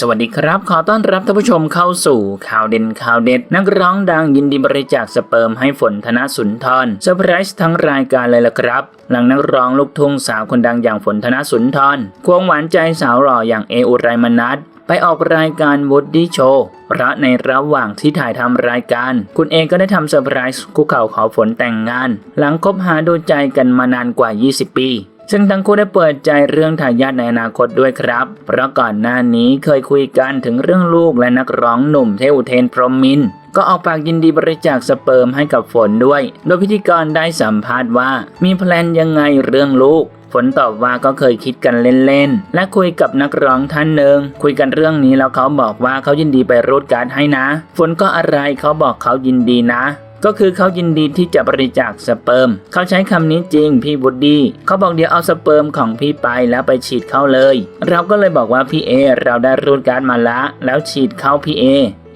สวัสดีครับ ขอต้อนรับท่านผู้ชมเข้าสู่ข่าวเด่นข่าวเด็ด นักร้องดังยินดีบริจาคสเปิร์มให้ฝนธนสุนทรเซอร์ไพรส์ทั้งรายการเลยล่ะครับ หลังนักร้องลูกทุ่งสาวคนดังอย่างฝนธนสุนทรควงหวานใจสาวหล่ออย่างเออุไรมนัทไปออกรายการวูดดี้โชว์เพราะในระหว่างที่ถ่ายทำรายการ คุณเองก็ได้ทำเซอร์ไพรส์คุกเข่าขอฝนแต่งงาน หลังคบหาดูใจกันมานานกว่า 20 ปี ซึ่งทั้งคู่ได้เปิดใจเรื่องทายาทในอนาคตด้วยครับ เพราะก่อนหน้านี้เคยคุยกันถึงเรื่องลูกและนักร้องหนุ่มเทอุเทนพรหมมินก็ออกปากยินดีบริจาคสเปิร์มให้กับฝนด้วย โดยพิธีกรได้สัมภาษณ์ว่า มีแพลนยังไงเรื่องลูก ฝนตอบว่าก็เคยคิดกันเล่นๆ และคุยกับนักร้องท่านหนึ่งคุยกันเรื่องนี้แล้วเขาบอกว่าเขายินดีไปรูดการ์ดให้นะ ฝนก็อะไรเขาบอกเขายินดีนะ ก็คือเขายินดีที่จะบริจาคสเปิร์มเขาใช้คำนี้จริงพี่วูดดี้เขาบอกเดี๋ยวเอาสเปิร์มของพี่ไปแล้วไปฉีดเข้าเลย เราก็เลยบอกว่าพี่เอเราได้รูดการ์ดมาละแล้วฉีดเข้าพี่เอ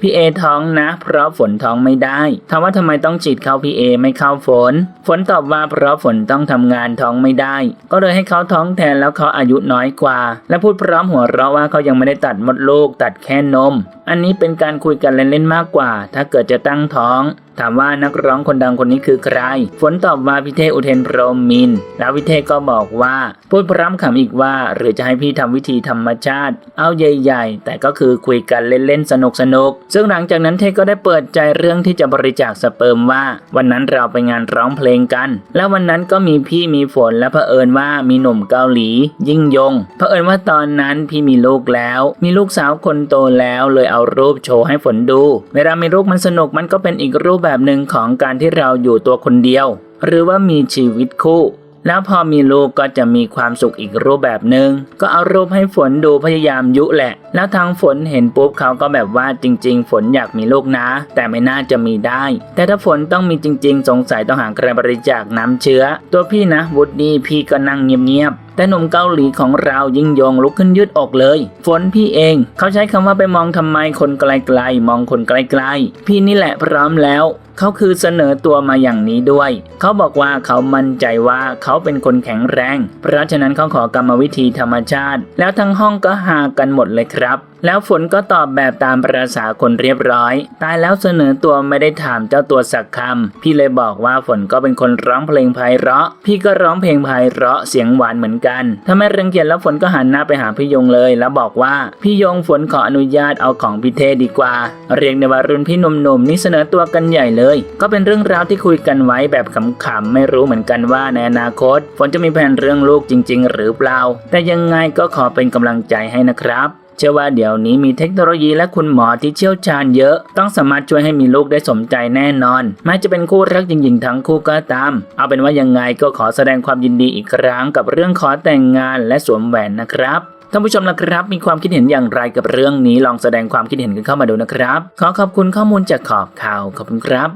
พี่เอท้องนะ เพราะฝนท้องไม่ได้ถามว่าทำไมต้องฉีดเข้าพี่เอไม่เข้าฝน ฝนตอบว่าเพราะฝนต้องทำงานท้องไม่ได้ ก็เลยให้เขาท้องแทนแล้วเขาอายุน้อยกว่า และพูดพร้อมหัวเราะว่าเขายังไม่ได้ตัดมดลูกตัดแค่นม อันนี้เป็นการคุยกันเล่นๆมากกว่า ถ้าเกิดจะตั้งท้องถามว่านักร้องคนดังคนนี้คือใคร ฝนตอบว่าพิเทอุเทนพรหมมิน แล้วพิเทก็บอกว่า พูดพร้ำขำอีกว่า หรือจะให้พี่ทำวิธีธรรมชาติ เอาใหญ่ๆ แต่ก็คือคุยกันเล่นๆ สนุกๆซึ่งหลังจากนั้นเทก็ได้เปิดใจเรื่องที่จะบริจาคสเปิร์มว่า วันนั้นเราไปงานร้องเพลงกัน แล้ววันนั้นก็มีพี่มีฝนและเผอิญว่ามีหนุ่มเกาหลี ยิ่งยง เผอิญว่าตอนนั้นพี่มีลูกแล้ว มีลูกสาวคนโตแล้วเลยเอารูปโชว์ให้ฝนดู เวลามีลูกมันสนุกมันก็เป็นอีกรูปแบบหนึ่งของการที่เราอยู่ตัวคนเดียว หรือว่ามีชีวิตคู่ แล้วพอมีลูกก็จะมีความสุขอีกรูปแบบหนึ่งก็เอารูปให้ฝนดูพยายามยุแหละ แล้วทางฝนเห็นปุ๊บเขาก็แบบว่าจริง ๆ ฝนอยากมีลูกนะ แต่ไม่น่าจะมีได้ แต่ถ้าฝนต้องมีจริง ๆ สงสัยต้องหาใครบริจาคน้ำเชื้อ ตัวพี่นะวุฒิพี่ก็นั่งเงียบๆแต่หนุ่มเกาหลีของเรายิ่งยงลุกขึ้นยืดอกเลย ฝนพี่เอง เขาใช้คำว่าไปมองทำไมคนไกลๆ มองคนไกลๆ พี่นี่แหละพร้อมแล้ว เขาคือเสนอตัวมาอย่างนี้ด้วย เขาบอกว่าเขามั่นใจว่าเขาเป็นคนแข็งแรง เพราะฉะนั้นเขาขอกรรมวิธีธรรมชาติ แล้วทั้งห้องก็หากันหมดเลยครับ แล้วฝนก็ตอบแบบตามประษาคนเรียบร้อย ตายแล้วเสนอตัวไม่ได้ถามเจ้าตัวสักคำ พี่เลยบอกว่าฝนก็เป็นคนร้องเพลงไพเราะ พี่ก็ร้องเพลงไพเราะเสียงหวานเหมือนกัน ถ้าไม่รังเกียจแล้วฝนก็หันหน้าไปหาพี่ยงเลย แล้วบอกว่าพี่ยงฝนขออนุญาตเอาของพี่เทดีกว่า เรียกในวารุ่นพี่หนุ่มๆนี่เสนอตัวกันใหญ่เลย ก็เป็นเรื่องราวที่คุยกันไว้แบบขำๆไม่รู้เหมือนกันว่าในอนาคต ฝนจะมีแผนเรื่องลูกจริง ๆ หรือเปล่า แต่ยังไงก็ขอเป็นกำลังใจให้นะครับ ชื่อว่าเดี๋ยวนี้มีเทคโนโลยีและคุณหมอที่เชี่ยวชาญเยอะ ต้องสามารถช่วยให้มีลูกได้สมใจแน่นอนแม้จะเป็นคู่รักจริงๆทั้งคู่ก็ตาม เอาเป็นว่ายังไงก็ขอแสดงความยินดีอีกครั้งกับเรื่องขอแต่งงานและสวมแหวนนะครับท่านผู้ชมนะครับ มีความคิดเห็นอย่างไรกับเรื่องนี้ลองแสดงความคิดเห็นกันเข้ามาดูนะครับ ขอขอบคุณข้อมูลจากขอบข่าวขอบคุณครับ